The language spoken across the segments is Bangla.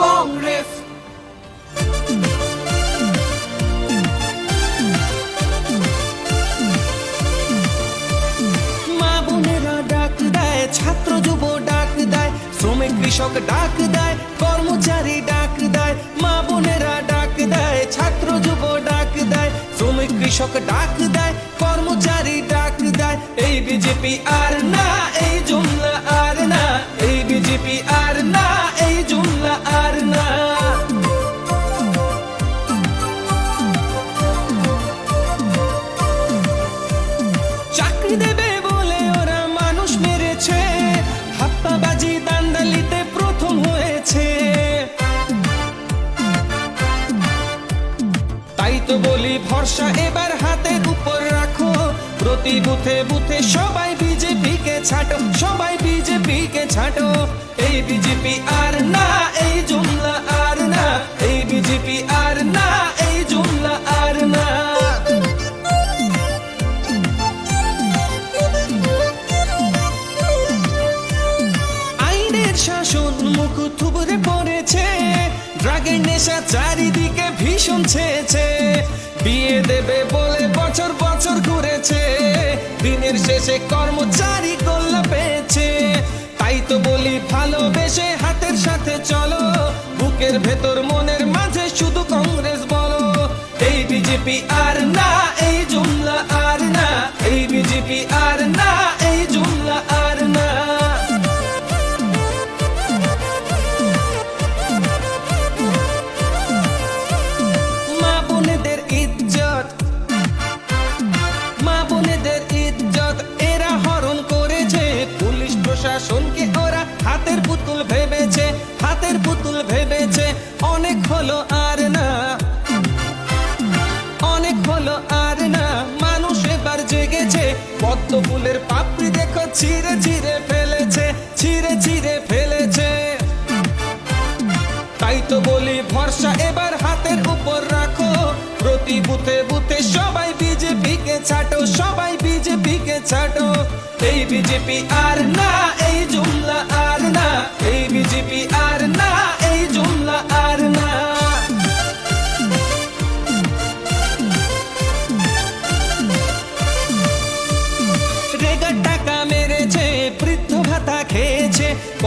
কংগ্রেস মা বোনেরা ডাক দেয়, ছাত্র যুব ডাক দেয়, শ্রমিক কৃষক ডাক দেয়, কর্মচারী ডাক দেয়, মা বোনেরা কৃষক ডাক দেয়, কর্মচারী ডাক দেয়, এই বিজেপি আর না, এই জুমলা আর না, এই বিজেপি আর না, এই জুমলা আর তাই তো বলি ভরসা এবার হাতের উপর রাখো। প্রতি বুথে বুথে সবাই বিজেপি কে ছাটো, সবাই বিজেপি কে ছাটো। এই বিজেপি আর না, এই জুমলা আর না, এই বিজেপি আর না, এই জুমলা আর না। আইনের শাসন মুখ থুবড়ে পড়েছে। ড্রাগের নেশা চারিদিকে ভীষণ ছেয়েছে বিয়ে দেবে বলে বছর বছর ঘুরেছে। দিনের শেষে কর্মচারী কল্লা পেয়েছে। তাই তো বলি ভালোবেসে হাতের সাথে চলো। বুকের ভেতর মনের মাঝে শুধু কংগ্রেস বলো। এই বিজেপি আর না, এই জুমলা আর না, এই বিজেপি আর না ছিঁড়ে ছিঁড়ে ফেলেছে, ছিঁড়ে ছিঁড়ে ফেলেছে। তাই তো বলি ভরসা, এবার হাতের উপর রাখো। প্রতি বুথে বুথে সবাই বিজেপিকে ছাটো, সবাই বিজেপিকে ছাটো। এই বিজেপি আর না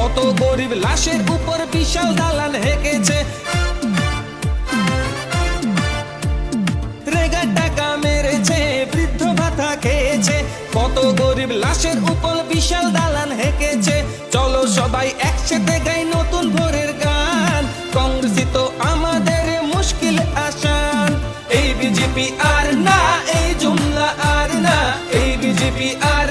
কত গরিব লাশের উপর বিশাল দালান হেঁকেছে। রেগার টাকা মেরেছে, বৃদ্ধ ভাতা খেয়েছে। কত গরিব লাশের উপর বিশাল দালান হেঁকেছে। চলো সবাই একসাথে গাই নতুন ভোরের গান। কংগ্রেসই তো আমাদের মুশকিল আসান। এই বিজেপি আর না, এই জুমলা আর না, এই বিজেপি আর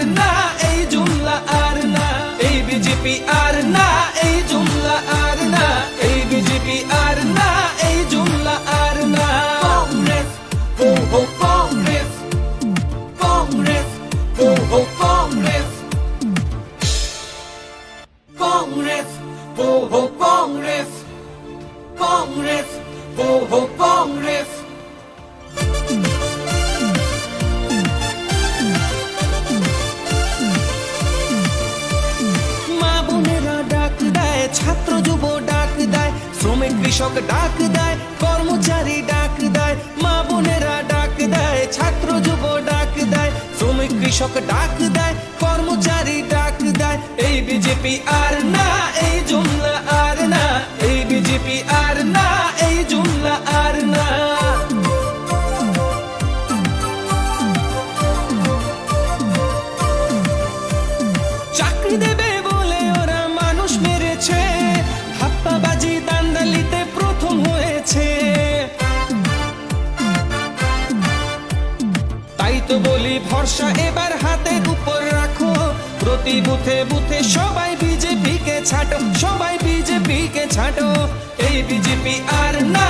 কংগ্রেস বহু কংগ্রেস কংগ্রেস বহু কংগ্রেস মা বোনেরা ডাক দেয়, ছাত্র যুব ডাক দেয়, শ্রমিক কৃষক ডাক দেয়, কর্মচারী ডাক দেয়, মা বোনেরা ডাক দেয়, ছাত্র যুব ডাক দেয়, শ্রমিক কৃষক ডাক দেয়, কর্মচারী দেয় এই বিজেপি আর না, এই জুমলা আর না, এই বিজেপি আর না, এই জুমলা আর না। চাকরি দেবে বলে ওরা মানুষ মেরেছে, হাপ্পাবাজি দান্দালিতে প্রথম হয়েছে। তাই তো বলি ভরসা এবার হাতের উপর। প্রতি বুথে বুথে সবাই বিজেপি কে ছাটো, সবাই বিজেপি কে ছাটো। এই বিজেপি আর না